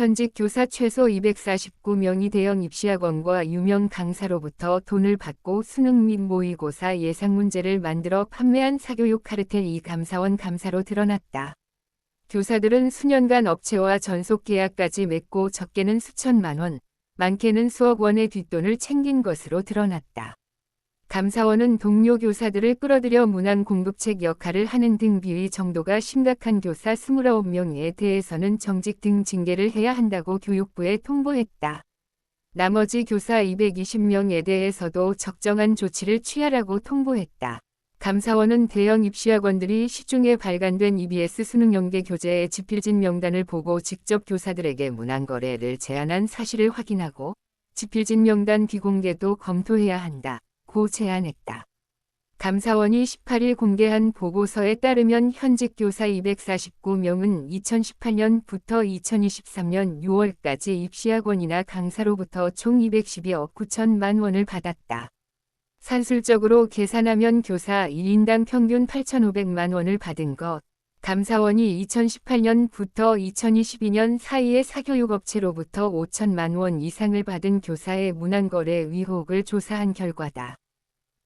현직 교사 최소 249명이 대형 입시학원과 유명 강사로부터 돈을 받고 수능 및 모의고사 예상 문제를 만들어 판매한 사교육 카르텔 이 감사원 감사로 드러났다. 교사들은 수년간 업체와 전속 계약까지 맺고 적게는 수천만 원, 많게는 수억 원의 뒷돈을 챙긴 것으로 드러났다. 감사원은 동료 교사들을 끌어들여 문항 공급책 역할을 하는 등 비위 정도가 심각한 교사 29명에 대해서는 정직 등 징계를 해야 한다고 교육부에 통보했다. 나머지 교사 220명에 대해서도 적정한 조치를 취하라고 통보했다. 감사원은 대형 입시학원들이 시중에 발간된 EBS 수능 연계 교재의 지필진 명단을 보고 직접 교사들에게 문항 거래를 제안한 사실을 확인하고 지필진 명단 비공개도 검토해야 한다. 고 제안했다. 감사원이 18일 공개한 보고서에 따르면 현직 교사 249명은 2018년부터 2023년 6월까지 입시학원이나 강사로부터 총 212억 9천만 원을 받았다. 산술적으로 계산하면 교사 1인당 평균 8,500만 원을 받은 것. 감사원이 2018년부터 2022년 사이에 사교육업체로부터 5천만 원 이상을 받은 교사의 문안거래 의혹을 조사한 결과다.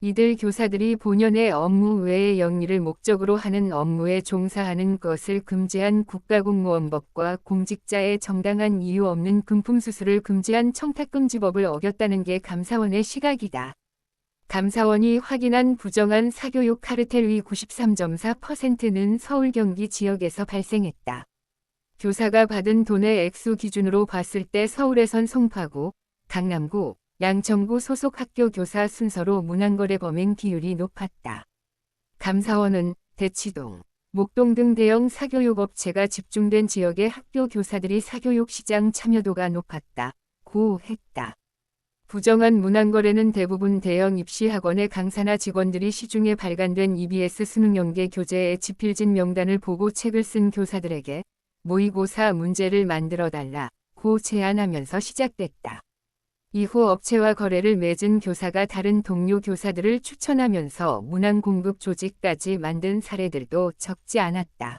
이들 교사들이 본연의 업무 외의 영리를 목적으로 하는 업무에 종사하는 것을 금지한 국가공무원법과 공직자의 정당한 이유 없는 금품수수를 금지한 청탁금지법을 어겼다는 게 감사원의 시각이다. 감사원이 확인한 부정한 사교육 카르텔의 93.4%는 서울 경기 지역에서 발생했다. 교사가 받은 돈의 액수 기준으로 봤을 때 서울에선 송파구, 강남구, 양천구 소속 학교 교사 순서로 문항거래 범행 비율이 높았다. 감사원은 대치동, 목동 등 대형 사교육 업체가 집중된 지역의 학교 교사들이 사교육 시장 참여도가 높았다. 고 했다. 부정한 문항거래는 대부분 대형 입시학원의 강사나 직원들이 시중에 발간된 EBS 수능 연계 교재의 지필진 명단을 보고 책을 쓴 교사들에게 모의고사 문제를 만들어 달라고 제안하면서 시작됐다. 이후 업체와 거래를 맺은 교사가 다른 동료 교사들을 추천하면서 문항 공급 조직까지 만든 사례들도 적지 않았다.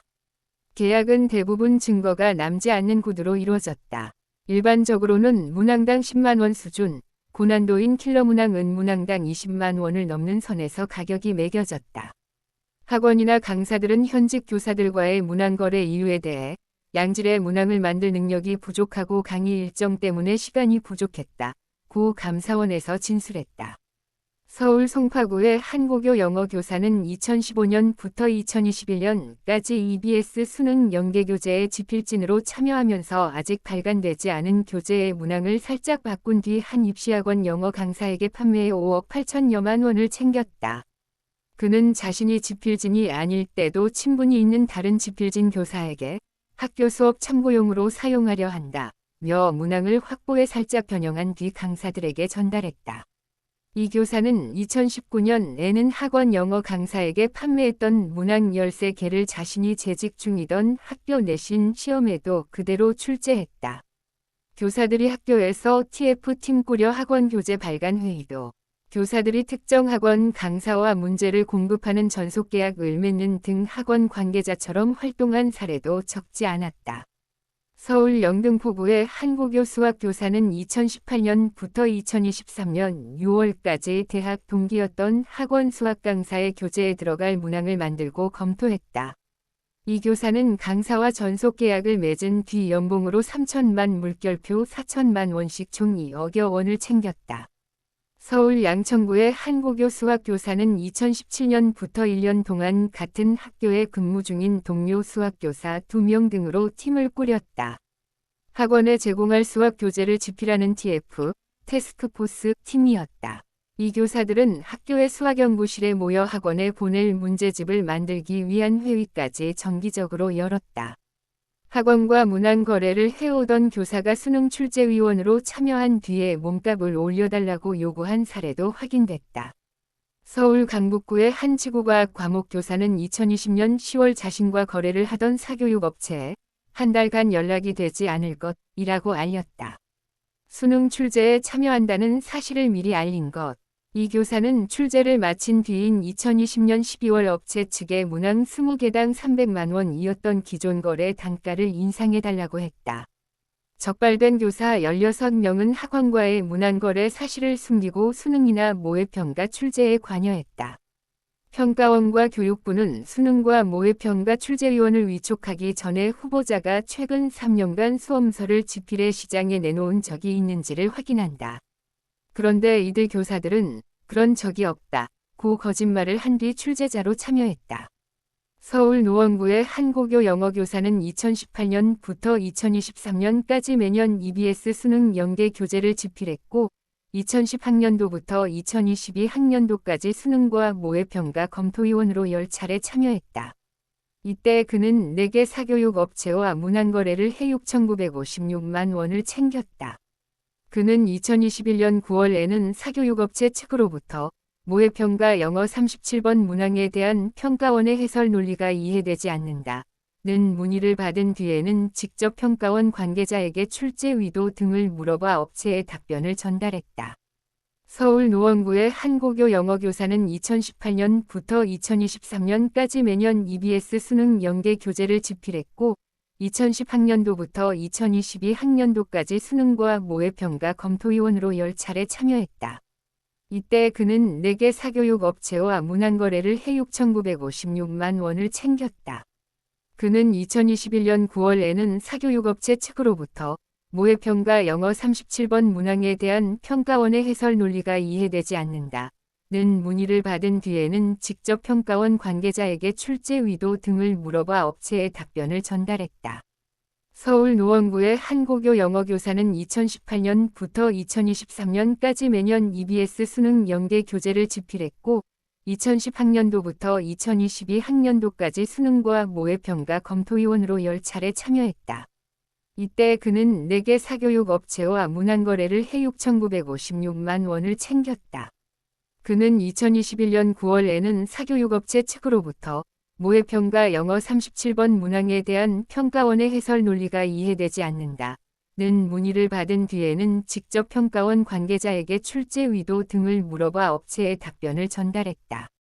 계약은 대부분 증거가 남지 않는 구두로 이루어졌다. 일반적으로는 문항당 10만원 수준, 고난도인 킬러 문항 은 문항당 20만 원을 넘는 선에서 가격이 매겨졌다. 학원이나 강사들은 현직 교사들과의 문항 거래 이유에 대해 양질의 문항을 만들 능력이 부족하고 강의 일정 때문에 시간이 부족했다. 고 감사원에서 진술했다. 서울 송파구의 한고교 영어 교사는 2015년부터 2021년까지 EBS 수능 연계교재의 지필진으로 참여하면서 아직 발간되지 않은 교재의 문항을 살짝 바꾼 뒤 한 입시학원 영어 강사에게 판매해 5억 8천여만 원을 챙겼다. 그는 자신이 지필진이 아닐 때도 친분이 있는 다른 지필진 교사에게 학교 수업 참고용으로 사용하려 한다. 며 문항을 확보해 살짝 변형한 뒤 강사들에게 전달했다. 이 교사는 2019년에는 학원 영어 강사에게 판매했던 문항 13개를 자신이 재직 중이던 학교 내신 시험에도 그대로 출제했다. 교사들이 학교에서 TF팀 꾸려 학원 교재 발간 회의도 교사들이 특정 학원 강사와 문제를 공급하는 전속계약을 맺는 등 학원 관계자처럼 활동한 사례도 적지 않았다. 서울 영등포구의 한국교 수학교사는 2018년부터 2023년 6월까지 대학 동기였던 학원 수학 강사의 교재에 들어갈 문항을 만들고 검토했다. 이 교사는 강사와 전속 계약을 맺은 뒤 연봉으로 3천만 물결표 4천만 원씩 총 2억여 원을 챙겼다. 서울 양천구의 한국교 수학교사는 2017년부터 1년 동안 같은 학교에 근무 중인 동료 수학교사 2명 등으로 팀을 꾸렸다. 학원에 제공할 수학 교재를 집필하는 TF, 테스크포스 팀이었다. 이 교사들은 학교의 수학연구실에 모여 학원에 보낼 문제집을 만들기 위한 회의까지 정기적으로 열었다. 학원과 문안 거래를 해오던 교사가 수능 출제위원으로 참여한 뒤에 몸값을 올려달라고 요구한 사례도 확인됐다. 서울 강북구의 한 지구과학 과목 교사는 2020년 10월 자신과 거래를 하던 사교육 업체에 한 달간 연락이 되지 않을 것이라고 알렸다. 수능 출제에 참여한다는 사실을 미리 알린 것. 이 교사는 출제를 마친 뒤인 2020년 12월 업체 측에 문항 20개당 300만 원이었던 기존 거래 단가를 인상해달라고 했다. 적발된 교사 16명은 학원과의 문안거래 사실을 숨기고 수능이나 모의평가 출제에 관여했다. 평가원과 교육부는 수능과 모의평가 출제위원을 위촉하기 전에 후보자가 최근 3년간 수험서를 지필해 시장에 내놓은 적이 있는지를 확인한다. 그런데 이들 교사들은 그런 적이 없다. 고 거짓말을 한 뒤 출제자로 참여했다. 서울 노원구의 한 고교 영어교사는 2018년부터 2023년까지 매년 EBS 수능 연계 교재를 집필했고 2010학년도부터 2022학년도까지 수능과 모의평가 검토위원으로 10차례 참여했다. 이때 그는 4개 사교육 업체와 문안거래를 해 6,956만 원을 챙겼다. 그는 2021년 9월에는 사교육업체 측으로부터 모의평가 영어 37번 문항에 대한 평가원의 해설 논리가 이해되지 않는다. 는 문의를 받은 뒤에는 직접 평가원 관계자에게 출제 의도 등을 물어봐 업체에 답변을 전달했다. 서울 노원구의 한 고교 영어교사는 2018년부터 2023년까지 매년 EBS 수능 연계 교재를 집필했고 2010학년도부터 2022학년도까지 수능과 모의평가 검토위원으로 10차례 참여했다. 이때 그는 4개 사교육 업체와 문안거래를 해 6,956만 원을 챙겼다. 그는 2021년 9월에는 사교육업체 측으로부터 모의평가 영어 37번 문항에 대한 평가원의 해설 논리가 이해되지 않는다. 는 문의를 받은 뒤에는 직접 평가원 관계자에게 출제 의도 등을 물어봐 업체에 답변을 전달했다. 서울 노원구의 한 고교 영어교사는 2018년부터 2023년까지 매년 EBS 수능 연계 교재를 집필했고 2010학년도부터 2022학년도까지 수능과 모의평가 검토위원으로 10차례 참여했다. 이때 그는 4개 사교육 업체와 문안거래를 해 6,956만 원을 챙겼다. 그는 2021년 9월에는 사교육업체 측으로부터 모의평가 영어 37번 문항에 대한 평가원의 해설 논리가 이해되지 않는다. 는 문의를 받은 뒤에는 직접 평가원 관계자에게 출제 의도 등을 물어봐 업체에 답변을 전달했다.